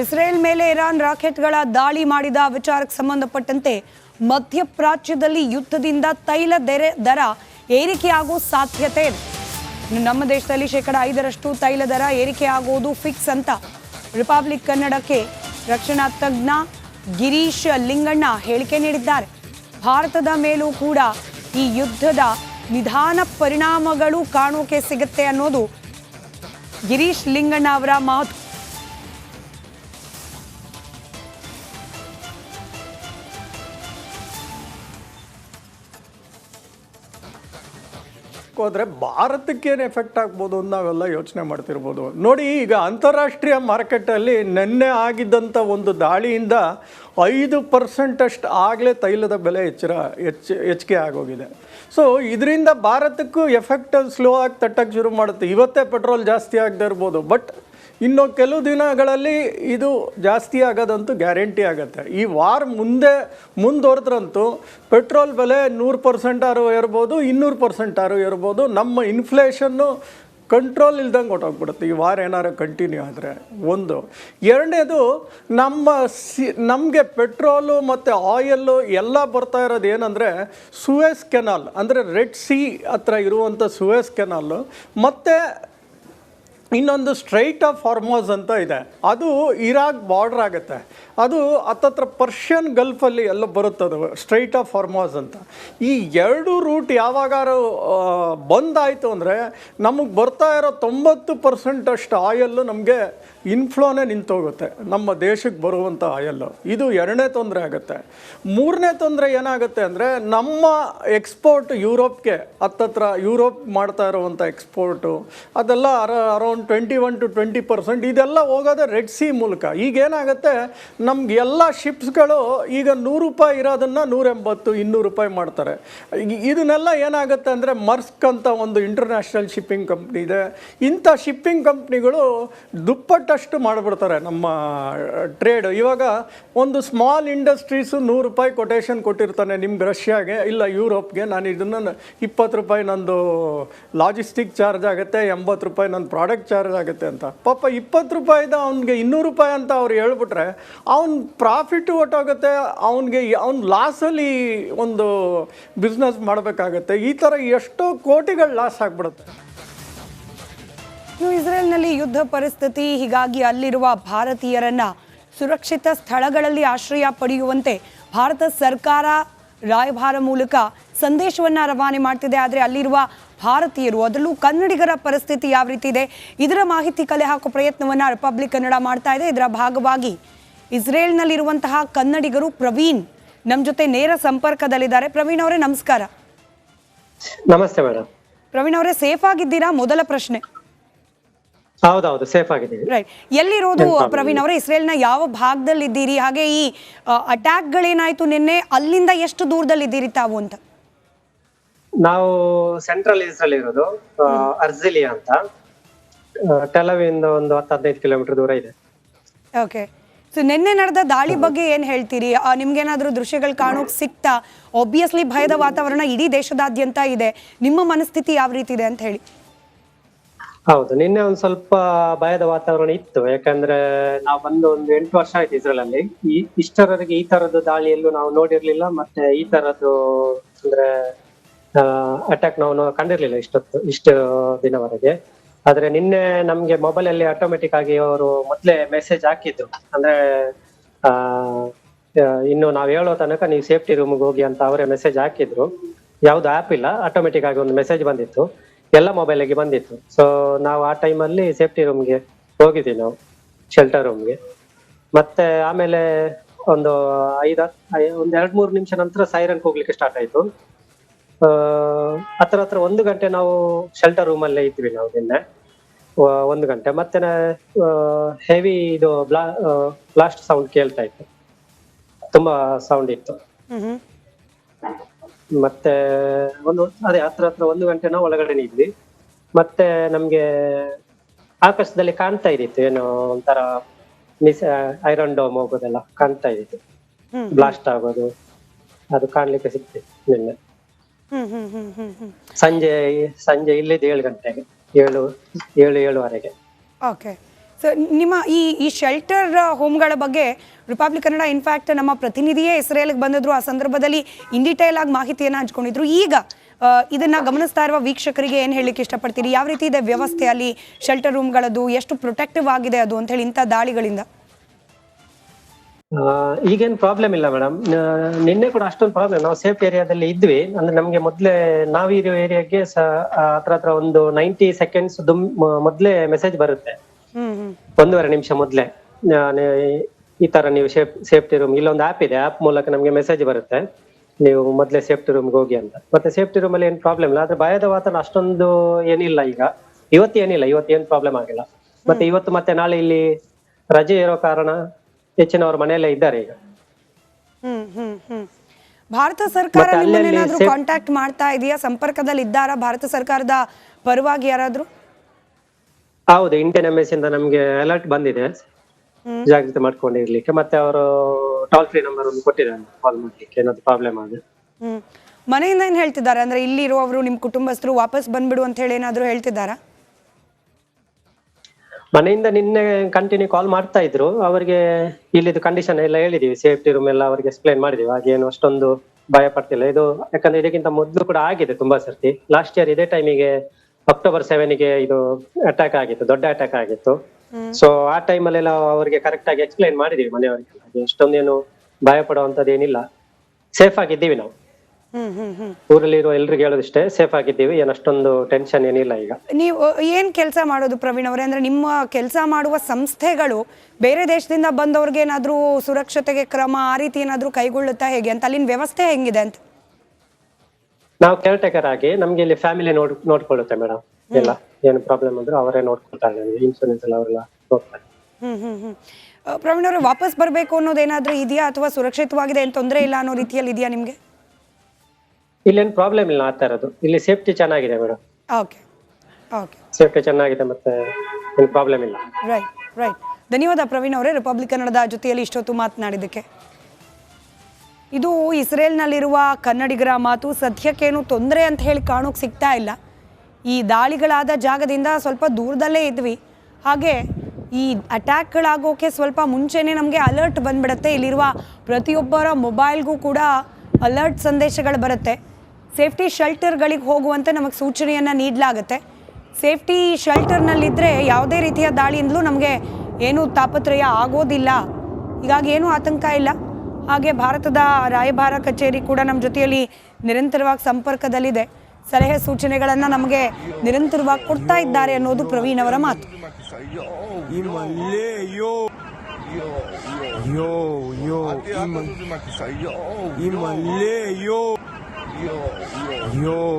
Israel ಮೇಲೆ Iran ರಾಕೆಟ್ಗಳ ದಾಳಿ ಮಾಡಿದ ವಿಚಾರಕ್ಕೆ ಸಂಬಂಧಪಟ್ಟಂತೆ ಮಧ್ಯಪ್ರಾಚ್ಯದಲ್ಲಿ ಯುದ್ಧದಿಂದ ತೈಲ ದೆರೆ ದರ ಏರಿಕೆಯಾಗುವ ಸಾಧ್ಯತೆ ಇದೆ. ನಮ್ಮ ದೇಶದಲ್ಲಿ ಶೇಕಡ ಐದರಷ್ಟು ತೈಲ ದರ ಏರಿಕೆ ಆಗುವುದು ಫಿಕ್ಸ್ ಅಂತ ರಿಪಬ್ಲಿಕ್ ಕನ್ನಡಕ್ಕೆ ರಕ್ಷಣಾ ತಜ್ಞ ಗಿರೀಶ್ ಲಿಂಗಣ್ಣ ಹೇಳಿಕೆ ನೀಡಿದ್ದಾರೆ. ಭಾರತದ ಮೇಲೂ ಕೂಡ ಈ ಯುದ್ಧದ ನಿಧಾನ ಪರಿಣಾಮಗಳು ಕಾಣೋಕೆ ಸಿಗುತ್ತೆ ಅನ್ನೋದು ಗಿರೀಶ್ ಲಿಂಗಣ್ಣ ಅವರ ಮಾತು. ಹೋದ್ರೆ ಭಾರತಕ್ಕೇನು ಎಫೆಕ್ಟ್ ಆಗ್ಬೋದು ಅಂತ ನಾವೆಲ್ಲ ಯೋಚನೆ ಮಾಡ್ತಿರ್ಬೋದು. ನೋಡಿ, ಈಗ ಅಂತಾರಾಷ್ಟ್ರೀಯ ಮಾರ್ಕೆಟಲ್ಲಿ ನಿನ್ನೆ ಆಗಿದ್ದಂಥ ಒಂದು ದಾಳಿಯಿಂದ ಐದು ಪರ್ಸೆಂಟಷ್ಟು ಆಗಲೇ ತೈಲದ ಬೆಲೆ ಹೆಚ್ಚರ, ಹೆಚ್ಚು, ಹೆಚ್ಚಿಗೆ ಆಗೋಗಿದೆ. ಸೊ ಇದರಿಂದ ಭಾರತಕ್ಕೂ ಎಫೆಕ್ಟ್ ಸ್ಲೋ ಆಗಿ ತಟ್ಟಕ್ಕೆ ಶುರು ಮಾಡುತ್ತೆ. ಇವತ್ತೇ ಪೆಟ್ರೋಲ್ ಜಾಸ್ತಿ ಆಗದೆ ಇರ್ಬೋದು. ಬಟ್ ಇನ್ನು ಕೆಲವು ದಿನಗಳಲ್ಲಿ ಇದು ಜಾಸ್ತಿ ಆಗೋದಂತೂ ಗ್ಯಾರಂಟಿ ಆಗುತ್ತೆ. ಈ ವಾರ ಮುಂದೆ ಮುಂದುವರೆದ್ರಂತೂ ಪೆಟ್ರೋಲ್ ಬೆಲೆ ನೂರು ಪರ್ಸೆಂಟ್ ಆರು ಇರ್ಬೋದು ಇನ್ನೂರು ಪರ್ಸೆಂಟ್ ಆರು ಇರ್ಬೋದು ನಮ್ಮ ಇನ್ಫ್ಲೇಷನ್ನು ಕಂಟ್ರೋಲ್ ಇಲ್ದಂಗೆ ಹೊಟ್ಟೋಗ್ಬಿಡುತ್ತೆ ಈ ವಾರ ಏನಾರು ಕಂಟಿನ್ಯೂ ಆದರೆ ಒಂದು. ಎರಡನೇದು, ನಮ್ಮ ಸಿ, ನಮಗೆ ಪೆಟ್ರೋಲು ಮತ್ತು ಆಯಲ್ಲು ಎಲ್ಲ ಬರ್ತಾ ಇರೋದು ಏನಂದರೆ ಸುವೇಸ್ ಕೆನಾಲ್ ಅಂದರೆ ರೆಡ್ ಸಿ ಹತ್ರ ಇರುವಂಥ ಸುವೆಸ್ ಕೆನಾಲು ಮತ್ತು ಇನ್ನೊಂದು ಸ್ಟ್ರೈಟ್ ಆಫ್ ಹಾರ್ಮೋಸ್ ಅಂತ ಇದೆ. ಅದು ಇರಾಕ್ ಬಾರ್ಡ್ರ್ ಆಗುತ್ತೆ. ಅದು ಹತ್ತತ್ರ ಪರ್ಷಿಯನ್ ಗಲ್ಫಲ್ಲಿ ಎಲ್ಲ ಬರುತ್ತದು ಸ್ಟ್ರೈಟ್ ಆಫ್ ಹಾರ್ಮೋಸ್ ಅಂತ. ಈ ಎರಡು ರೂಟ್ ಯಾವಾಗಾರು ಬಂದ್ ಬಂದಾಯಿತು ಅಂದರೆ ನಮಗೆ ಬರ್ತಾ ಇರೋ ತೊಂಬತ್ತು ಪರ್ಸೆಂಟಷ್ಟು ಆಯಲ್ಲು ನಮಗೆ ಇನ್ಫ್ಲೋನೇ ನಿಂತೋಗುತ್ತೆ. ನಮ್ಮ ದೇಶಕ್ಕೆ ಬರುವಂಥ ಆಯಲ್ಲು. ಇದು ಎರಡನೇ ತೊಂದರೆ ಆಗುತ್ತೆ. ಮೂರನೇ ತೊಂದರೆ ಏನಾಗುತ್ತೆ ಅಂದರೆ, ನಮ್ಮ ಎಕ್ಸ್ಪೋರ್ಟ್ ಯುರೋಪ್ಗೆ, ಹತ್ತತ್ರ ಯುರೋಪ್ ಮಾಡ್ತಾ ಇರುವಂಥ ಎಕ್ಸ್ಪೋರ್ಟು, ಅದೆಲ್ಲ ಅರ, around twenty one to twenty percent ಇದೆಲ್ಲ ಹೋಗೋದೇ ರೆಡ್ ಸಿ ಮೂಲಕ. ಈಗ ಏನಾಗುತ್ತೆ, ನಮ್ಗೆ ಎಲ್ಲ ಶಿಪ್ಸ್ಗಳು ಈಗ ನೂರು ರೂಪಾಯಿ ಇರೋದನ್ನು ನೂರ ಎಂಬತ್ತು ಇನ್ನೂರು ರೂಪಾಯಿ ಮಾಡ್ತಾರೆ. ಇದನ್ನೆಲ್ಲ ಏನಾಗುತ್ತೆ ಅಂದರೆ, ಮರ್ಸ್ಕ್ ಅಂತ ಒಂದು ಇಂಟರ್ನ್ಯಾಷನಲ್ ಶಿಪ್ಪಿಂಗ್ ಕಂಪ್ನಿ ಇದೆ. ಇಂಥ ಶಿಪ್ಪಿಂಗ್ ಕಂಪ್ನಿಗಳು ದುಪ್ಪಟ್ಟಷ್ಟು ಮಾಡಿಬಿಡ್ತಾರೆ ನಮ್ಮ ಟ್ರೇಡ್ ಇವಾಗ ಒಂದು ಸ್ಮಾಲ್ ಇಂಡಸ್ಟ್ರೀಸು ನೂರು ರೂಪಾಯಿ ಕೊಟೇಷನ್ ಕೊಟ್ಟಿರ್ತಾನೆ ನಿಮ್ಗೆ ರಷ್ಯಾಗೆ, ಇಲ್ಲ ಯುರೋಪ್ಗೆ. ನಾನು ಇದನ್ನು ಇಪ್ಪತ್ತು ರೂಪಾಯಿ ನಂದು ಲಾಜಿಸ್ಟಿಕ್ ಚಾರ್ಜ್ ಆಗುತ್ತೆ, ಎಂಬತ್ತು ರೂಪಾಯಿ ನನ್ನ ಪ್ರಾಡಕ್ಟ್ ಚಾರ್ಜ್ ಆಗುತ್ತೆ ಅಂತ. ಪಾಪ ಇಪ್ಪತ್ತು ರೂಪಾಯಿದ ಅವ್ನಿಗೆ ಇನ್ನೂರು ರೂಪಾಯಿ ಅಂತ ಅವ್ರು ಹೇಳ್ಬಿಟ್ರೆ, ಅವ್ನ ಪ್ರಾಫಿಟ್ಟು ಒಟ್ಟೋಗುತ್ತೆ, ಅವನಿಗೆ ಅವ್ನ ಲಾಸಲ್ಲಿ ಒಂದು ಬಿಸ್ನೆಸ್ ಮಾಡಬೇಕಾಗತ್ತೆ. ಈ ಥರ ಎಷ್ಟೋ ಕೋಟಿಗಳು ಲಾಸ್ ಆಗಿಬಿಡುತ್ತೆ. ಇಸ್ರೇಲ್ನಲ್ಲಿ ಯುದ್ಧ ಪರಿಸ್ಥಿತಿ ಹೀಗಾಗಿ ಅಲ್ಲಿರುವ ಭಾರತೀಯರನ್ನ ಸುರಕ್ಷಿತ ಸ್ಥಳಗಳಲ್ಲಿ ಆಶ್ರಯ ಪಡೆಯುವಂತೆ ಭಾರತ ಸರ್ಕಾರ ರಾಯಭಾರ ಮೂಲಕ ಸಂದೇಶವನ್ನ ರವಾನೆ ಮಾಡ್ತಿದೆ. ಆದರೆ ಅಲ್ಲಿರುವ ಭಾರತೀಯರು ಅದರಲ್ಲೂ ಕನ್ನಡಿಗರ ಪರಿಸ್ಥಿತಿ ಯಾವ ರೀತಿ ಇದೆ ಇದರ ಮಾಹಿತಿ ಕಲೆ ಹಾಕೋ ಪ್ರಯತ್ನವನ್ನ ರಿಪಬ್ಲಿಕ್ ಕನ್ನಡ ಮಾಡ್ತಾ ಇದೆ. ಇದರ ಭಾಗವಾಗಿ ಇಸ್ರೇಲ್ನಲ್ಲಿರುವಂತಹ ಕನ್ನಡಿಗರು ಪ್ರವೀಣ್ ನಮ್ಮ ಜೊತೆ ನೇರ ಸಂಪರ್ಕದಲ್ಲಿದ್ದಾರೆ. ಪ್ರವೀಣ್ ಅವರೇ ನಮಸ್ಕಾರ. ನಮಸ್ತೆ ಮೇಡಮ್ ಪ್ರವೀಣ್ ಅವರೇ ಸೇಫ್ ಆಗಿದ್ದೀರಾ? ಮೊದಲ ಪ್ರಶ್ನೆ. ಹೌದೌದು ಸೇಫ್ ಆಗಿದ್ದೀವಿ. ರೈಟ್ ಎಲ್ಲಿರೋದು ಪ್ರವೀಣ್ ಅವರೇ? ಇಸ್ರೇಲ್ನ ಯಾವ ಭಾಗದಲ್ಲಿ ಇದ್ದೀರಿ ಹಾಗೆ ಈ ಅಟ್ಯಾಕ್ ಗಳೇನಾಯ್ತು ನಿನ್ನೆ? ಅಲ್ಲಿಂದ ಎಷ್ಟು ದೂರದಲ್ಲಿ ಇದ್ದೀರಿ ತಾವು ಅಂತ? ನಾವು ಸೆಂಟ್ರಲ್ ಇಸ್ರೇಲ್ ಇರೋದು ಅರ್ಜಿಲಿಯಾ ಅಂತ. ಟೆಲವಿಂದ ಒಂದು ಹತ್ತು ಹದಿನೈದು ಕಿಲೋಮೀಟರ್ ದೂರ ಇದೆ. ಓಕೆ ಸೊ ನಿನ್ನೆ ನಡೆದ ದಾಳಿ ಬಗ್ಗೆ ಏನ್ ಹೇಳ್ತೀರಿ? ನಿಮ್ಗೇನಾದ್ರೂ ದೃಶ್ಯಗಳು ಕಾಣೋಕ್ ಸಿಕ್ತಾ? ಒಬ್ವಿಯಸ್ಲಿ ಭಯದ ವಾತಾವರಣ ಇಡೀ ದೇಶದಾದ್ಯಂತ ಇದೆ. ನಿಮ್ಮ ಮನಸ್ಥಿತಿ ಯಾವ ರೀತಿ ಇದೆ ಅಂತ ಹೇಳಿ. ಹೌದು ನಿನ್ನೆ ಒಂದು ಸ್ವಲ್ಪ ಭಯದ ವಾತಾವರಣ ಇತ್ತು. ಯಾಕಂದ್ರೆ ನಾವು ಬಂದು ಒಂದು ಎಂಟು ವರ್ಷ ಆಯ್ತು ಇಸ್ರೇಲ್ ಈ ಇಷ್ಟರವರೆಗೆ ಈ ತರದ್ದು ದಾಳಿಯಲ್ಲೂ ನಾವು ನೋಡಿರ್ಲಿಲ್ಲ ಮತ್ತೆ ಈ ತರದ್ದು ಅಂದ್ರೆ ಅಟ್ಯಾಕ್ ನಾವು ಕಂಡಿರ್ಲಿಲ್ಲ ಇಷ್ಟೊತ್ತು ಇಷ್ಟು ದಿನವರೆಗೆ. ಆದ್ರೆ ನಿನ್ನೆ ನಮ್ಗೆ ಮೊಬೈಲ್ ಅಲ್ಲಿ ಆಟೋಮೆಟಿಕ್ ಆಗಿ ಅವರು ಮೊದ್ಲೇ ಮೆಸೇಜ್ ಹಾಕಿದ್ರು. ಅಂದ್ರೆ ಆ, ಇನ್ನು ನಾವ್ ಹೇಳೋ ತನಕ ನೀವು ಸೇಫ್ಟಿ ರೂಮ್ಗೆ ಹೋಗಿ ಅಂತ ಅವರೇ ಮೆಸೇಜ್ ಹಾಕಿದ್ರು. ಯಾವ್ದು ಆಪ್ ಇಲ್ಲ ಆಟೋಮೆಟಿಕ್ ಆಗಿ ಒಂದು ಮೆಸೇಜ್ ಬಂದಿತ್ತು. ಎಲ್ಲ ಮೊಬೈಲಿಗೆ ಬಂದಿತ್ತು. ಸೊ ನಾವು ಆ ಟೈಮಲ್ಲಿ ಸೇಫ್ಟಿ ರೂಮ್ಗೆ ಹೋಗಿದ್ವಿ ನಾವು ಶೆಲ್ಟರ್ ರೂಮ್ಗೆ ಮತ್ತೆ ಆಮೇಲೆ ಒಂದು ಐದ ಒಂದ್ ಎರಡ್ ಮೂರು ನಿಮಿಷ ನಂತರ ಸೈರನ್ ಹೋಗ್ಲಿಕ್ಕೆ ಸ್ಟಾರ್ಟ್ ಆಯ್ತು. ಹತ್ರ ಹತ್ರ ಒಂದು ಗಂಟೆ ನಾವು ಶೆಲ್ಟರ್ ರೂಮ್ ಅಲ್ಲೇ ಇದ್ವಿ ನಾವು ನಿನ್ನೆ. ಒಂದು ಗಂಟೆ. ಮತ್ತೆ ಹೆವಿ ಇದು ಬ್ಲಾ ಬ್ಲಾಸ್ಟ್ ಸೌಂಡ್ ಕೇಳ್ತಾ ಇತ್ತು. ತುಂಬಾ ಸೌಂಡ್ ಇತ್ತು. ಮತ್ತೆ ಒಂದು ಅದೇ ಹತ್ರ ಹತ್ರ ಒಂದು ಗಂಟೆ ನಾವು ಒಳಗಡೆ ಇದ್ವಿ ಮತ್ತೆ ನಮ್ಗೆ ಆಕಾಶದಲ್ಲಿ ಕಾಣ್ತಾ ಇದ್ದಿತ್ತು ಏನೋ ಒಂಥರ ಮಿಸ್ ಐರನ್ ಡೋಮ್ ಹೋಗೋದೆಲ್ಲ ಕಾಣ್ತಾ ಇದ್ದಿತ್ತು. ಬ್ಲಾಸ್ಟ್ ಆಗೋದು ಅದು ಕಾಣ್ಲಿಕ್ಕೆ ಸಿಗ್ತಿತ್ತು ನಿನ್ನೆ. ಸಂಜೆ ಸಂಜೆ ಇಲ್ಲಿದ್ದು ಏಳು ಗಂಟೆಗೆ ಏಳು ಏಳು ಏಳುವರೆಗೆ. ನಿಮ್ಮ ಈ ಈ ಶೆಲ್ಟರ್ ಹೋಮ್ಗಳ ಬಗ್ಗೆ ರಿಪಬ್ಲಿಕ್ ಕನ್ನಡ ಇನ್ಫ್ಯಾಕ್ಟ್ ನಮ್ಮ ಪ್ರತಿನಿಧಿಯೇ ಇಸ್ರೇಲ್ಗೆ ಬಂದಿದ್ರು. ಆ ಸಂದರ್ಭದಲ್ಲಿ ಇನ್ ಡೀಟೈಲ್ ಆಗಿ ಮಾಹಿತಿಯನ್ನು ಹಂಚ್ಕೊಂಡಿದ್ರು. ಈಗ ಇದನ್ನ ಗಮನಿಸ್ತಾ ಇರುವ ವೀಕ್ಷಕರಿಗೆ ಏನು ಹೇಳಲಿಕ್ಕೆ ಇಷ್ಟಪಡ್ತೀರಿ? ಯಾವ ರೀತಿ ಇದೆ ವ್ಯವಸ್ಥೆ ಅಲ್ಲಿ ಶೆಲ್ಟರ್ ರೂಮ್ಗಳದ್ದು ಎಷ್ಟು ಪ್ರೊಟೆಕ್ಟಿವ್ ಆಗಿದೆ ಅದು ಅಂತ ಹೇಳಿ ಇಂಥ ದಾಳಿಗಳಿಂದ? ಈಗೇನು ಪ್ರಾಬ್ಲಮ್ ಇಲ್ಲ ಮೇಡಮ್ ನಿನ್ನೆ ಕೂಡ ಅಷ್ಟೊಂದು ಪ್ರಾಬ್ಲಮ್ ನಾವು ಸೇಫ್ ಏರಿಯಾದಲ್ಲಿ ಇದ್ವಿ. ಅಂದ್ರೆ ನಮ್ಗೆ ಮೊದಲೇ ನಾವಿರೋ ಏರಿಯಾಗೆ ಹತ್ರ ಹತ್ರ ಒಂದು ನೈಂಟಿ ಸೆಕೆಂಡ್ಸ್ ಮೊದ್ಲೇ ಮೆಸೇಜ್ ಬರುತ್ತೆ. ಒಂದೂವರೆ ನಿಮಿಷ ಮೊದ್ಲೇ ಈ ತರ ನೀವು ಸೇಫ್ ಸೇಫ್ಟಿ ರೂಮ್ ಇಲ್ಲೊಂದು ಆಪ್ ಇದೆ ಆಪ್ ಮೂಲಕ ನಮಗೆ ಮೆಸೇಜ್ ಬರುತ್ತೆ. ನೀವು ಮೊದ್ಲೇ ಸೇಫ್ಟಿ ರೂಮ್ಗೆ ಹೋಗಿ ಅಂತ. ಮತ್ತೆ ಸೇಫ್ಟಿ ರೂಮ್ ಅಲ್ಲಿ ಏನ್ ಪ್ರಾಬ್ಲಮ್ ಇಲ್ಲ ಆದ್ರೆ ಭಯದ ವಾತಾವರಣ ಅಷ್ಟೊಂದು ಏನಿಲ್ಲ ಈಗ. ಇವತ್ತು ಏನಿಲ್ಲ ಇವತ್ತು ಏನ್ ಪ್ರಾಬ್ಲಮ್ ಆಗಿಲ್ಲ. ಮತ್ತೆ ಇವತ್ತು ಮತ್ತೆ ನಾಳೆ ಇಲ್ಲಿ ರಜೆ ಇರೋ ಕಾರಣ ಹೆಚ್ಚಿನವರು ಮನೆಯಲ್ಲೇ ಇದ್ದಾರೆ ಈಗ. ಹ್ಮ್ ಹ್ಮ್ ಹ್ಮ್. ಭಾರತ ಸರ್ಕಾರ ಕಾಂಟ್ಯಾಕ್ಟ್ ಮಾಡ್ತಾ ಇದೆಯಾ? ಸಂಪರ್ಕದಲ್ಲಿ ಇದ್ದಾರಾ ಭಾರತ ಸರ್ಕಾರದ ಪರವಾಗಿ ಯಾರಾದ್ರೂ? ಹೌದು ಇಂಡಿಯನ್ ಎಂಬಸಿ ಇಂದ ನಮ್ಗೆ ಅಲರ್ಟ್ ಬಂದಿದೆ. ಜಾಗ್ರತೆ ಮಾಡ್ಕೊಂಡಿರ್ಲಿಕ್ಕೆ ಮತ್ತೆ ಅವರು ಟೋಲ್ ಫ್ರೀ ನಂಬರ್ ಒಂದು ಕೊಟ್ಟಿದ್ದಾರೆ ಕಾಲ್ ಮಾಡ್ಲಿಕ್ಕೆ. ಏನಾದ್ರು ಪ್ರಾಬ್ಲಮ್ ಆದ್ರೆ. ಮನೆಯಿಂದ ಏನ್ ಹೇಳ್ತಿದ್ದಾರೆ? ಅಂದ್ರೆ ಇಲ್ಲಿ ಇರುವವರು ನಿಮ್ ಕುಟುಂಬಸ್ಥರು ವಾಪಸ್ ಬಂದ್ಬಿಡು ಅಂತ ಹೇಳಿ ಏನಾದ್ರು ಹೇಳ್ತಿದ್ದಾರಾ? ಮನೆಯಿಂದ ನಿನ್ನೆ ಕಂಟಿನ್ಯೂ ಕಾಲ್ ಮಾಡ್ತಾ ಇದ್ರು. ಅವರಿಗೆ ಇಲ್ಲಿದ್ದು ಕಂಡೀಷನ್ ಎಲ್ಲ ಹೇಳಿದೀವಿ. ಸೇಫ್ಟಿ ರೂಮ್ ಎಲ್ಲ ಅವರಿಗೆ ಎಕ್ಸ್ಪ್ಲೈನ್ ಮಾಡಿದೀವಿ. ಹಾಗೇನು ಅಷ್ಟೊಂದು ಭಯ ಪಡ್ತಿಲ್ಲ. ಇದು ಯಾಕಂದ್ರೆ ಇದಕ್ಕಿಂತ ಮೊದಲು ಕೂಡ ಆಗಿದೆ ತುಂಬಾ ಸರ್ತಿ. ಲಾಸ್ಟ್ ಇಯರ್ ಇದೇ ಟೈಮಿಗೆ ಅಕ್ಟೋಬರ್ ಸೆವೆನ್ಗೆ ಇದು ಅಟ್ಯಾಕ್ ಆಗಿತ್ತು ದೊಡ್ಡ ಅಟ್ಯಾಕ್ ಆಗಿತ್ತು. ಸೊ ಆ ಟೈಮಲ್ಲೆಲ್ಲ ಅವರಿಗೆ ಕರೆಕ್ಟ್ ಆಗಿ ಎಕ್ಸ್ಪ್ಲೈನ್ ಮಾಡಿದೀವಿ ಮನೆಯವರಿಗೆ ಎಷ್ಟೊಂದೇನು ಭಯ ಪಡುವಂತದ್ದು ಏನಿಲ್ಲ ಸೇಫ್ ಆಗಿದ್ದೀವಿ ನಾವು ಊರಲ್ಲಿ ಇರುವ ಎಲ್ರಿಗೂ ಹೇಳೋದಿಷ್ಟೇ ಸೇಫ್ ಆಗಿದ್ದೀವಿ ಏನು ಅಷ್ಟೊಂದು ಟೆನ್ಷನ್ ಏನಿಲ್ಲ ಈಗ. ನೀವು ಏನ್ ಕೆಲಸ ಮಾಡೋದು ಪ್ರವೀಣ್ ಅವರೇ? ಅಂದ್ರೆ ನಿಮ್ಮ ಕೆಲಸ ಮಾಡುವ ಸಂಸ್ಥೆಗಳು ಬೇರೆ ದೇಶದಿಂದ ಬಂದವ್ರಿಗೆ ಏನಾದ್ರೂ ಸುರಕ್ಷತೆಗೆ ಕ್ರಮ ಆ ರೀತಿ ಏನಾದ್ರೂ ಕೈಗೊಳ್ಳುತ್ತಾ ಹೇಗೆ? ಅಂತ ಅಲ್ಲಿನ ವ್ಯವಸ್ಥೆ ಹೆಂಗಿದೆ ಅಂತ? ನಾವು ಕೇರ್ ಟೇಕರ್ ಆಗಿ ನಮ್ಗೆ ಇಲ್ಲಿ ಫ್ಯಾಮಿಲಿ ನೋಡ್ ನೋಡ್ಕೊಳ್ಳುತ್ತೆ ಮೇಡಮ್ ಎಲ್ಲ ಏನು ಪ್ರಾಬ್ಲಮ್ ಅಂದ್ರೂ ಅವರೇ ನೋಡ್ಕೊಳ್ತಾರೆ ನಮ್ಗೆ ಇನ್ಶೂರೆನ್ಸ್ ಎಲ್ಲ ಅವರೆಲ್ಲ ನೋಡ್ತಾರೆ. ಹ್ಮ್ ಹ್ಮ್ ಹ್ಮ್. ಪ್ರವೀಣ್ ಅವರು ವಾಪಸ್ ಬರಬೇಕು ಅನ್ನೋದೇನಾದ್ರೂ ಇದೆಯಾ ಅಥವಾ ಸುರಕ್ಷಿತವಾಗಿದೆ ಏನು ತೊಂದರೆ ಇಲ್ಲ ಅನ್ನೋ ರೀತಿಯಲ್ಲಿ ಇದೆಯಾ ನಿಮಗೆ? ಇಲ್ಲೇನು ಪ್ರಾಬ್ಲಮ್ ಇಲ್ಲ ಆ ತರದ್ದು. ಇಲ್ಲಿ ಸೇಫ್ಟಿ ಚೆನ್ನಾಗಿದೆ ಮೇಡಮ್ ಓಕೆ ಓಕೆ. ಸೇಫ್ಟಿ ಚೆನ್ನಾಗಿದೆ ಮತ್ತೆ ಏನು ಪ್ರಾಬ್ಲಮ್ ಇಲ್ಲ. ರೈಟ್ ರೈಟ್ ಧನ್ಯವಾದ ಪ್ರವೀಣ್ ಅವರೇ ರಿಪಬ್ಲಿಕ್ ಕನ್ನಡದ ಜೊತೆಯಲ್ಲಿ ಇಷ್ಟೊತ್ತು ಮಾತನಾಡಿದ್ದಕ್ಕೆ. ಇದು ಇಸ್ರೇಲ್ನಲ್ಲಿರುವ ಕನ್ನಡಿಗರ ಮಾತು ಸದ್ಯಕ್ಕೇನು ತೊಂದರೆ ಅಂತ ಹೇಳಿ ಕಾಣೋಕೆ ಸಿಗ್ತಾ ಇಲ್ಲ. ಈ ದಾಳಿಗಳಾದ ಜಾಗದಿಂದ ಸ್ವಲ್ಪ ದೂರದಲ್ಲೇ ಇದ್ವಿ. ಹಾಗೆ ಈ ಅಟ್ಯಾಕ್ಗಳಾಗೋಕ್ಕೆ ಸ್ವಲ್ಪ ಮುಂಚೆನೇ ನಮಗೆ ಅಲರ್ಟ್ ಬಂದ್ಬಿಡುತ್ತೆ. ಇಲ್ಲಿರುವ ಪ್ರತಿಯೊಬ್ಬರ ಮೊಬೈಲ್ಗೂ ಕೂಡ ಅಲರ್ಟ್ ಸಂದೇಶಗಳು ಬರುತ್ತೆ. ಸೇಫ್ಟಿ ಶೆಲ್ಟರ್ಗಳಿಗೆ ಹೋಗುವಂತೆ ನಮಗೆ ಸೂಚನೆಯನ್ನು ನೀಡಲಾಗುತ್ತೆ. ಸೇಫ್ಟಿ ಶೆಲ್ಟರ್ನಲ್ಲಿದ್ದರೆ ಯಾವುದೇ ರೀತಿಯ ದಾಳಿಯಿಂದಲೂ ನಮಗೆ ಏನೂ ತಾಪತ್ರಯ ಆಗೋದಿಲ್ಲ. ಹೀಗಾಗಿ ಏನೂ ಆತಂಕ ಇಲ್ಲ. ಹಾಗೆ ಭಾರತದ ರಾಯಭಾರ ಕಚೇರಿ ಕೂಡ ನಮ್ಮ ಜೊತೆಯಲ್ಲಿ ನಿರಂತರವಾಗಿ ಸಂಪರ್ಕದಲ್ಲಿದೆ. ಸಲಹೆ ಸೂಚನೆಗಳನ್ನು ನಮಗೆ ನಿರಂತರವಾಗಿ ಕೊಡ್ತಾ ಇದ್ದಾರೆ ಅನ್ನೋದು ಪ್ರವೀಣ್ ಅವರ ಮಾತು. ಯೋ yo.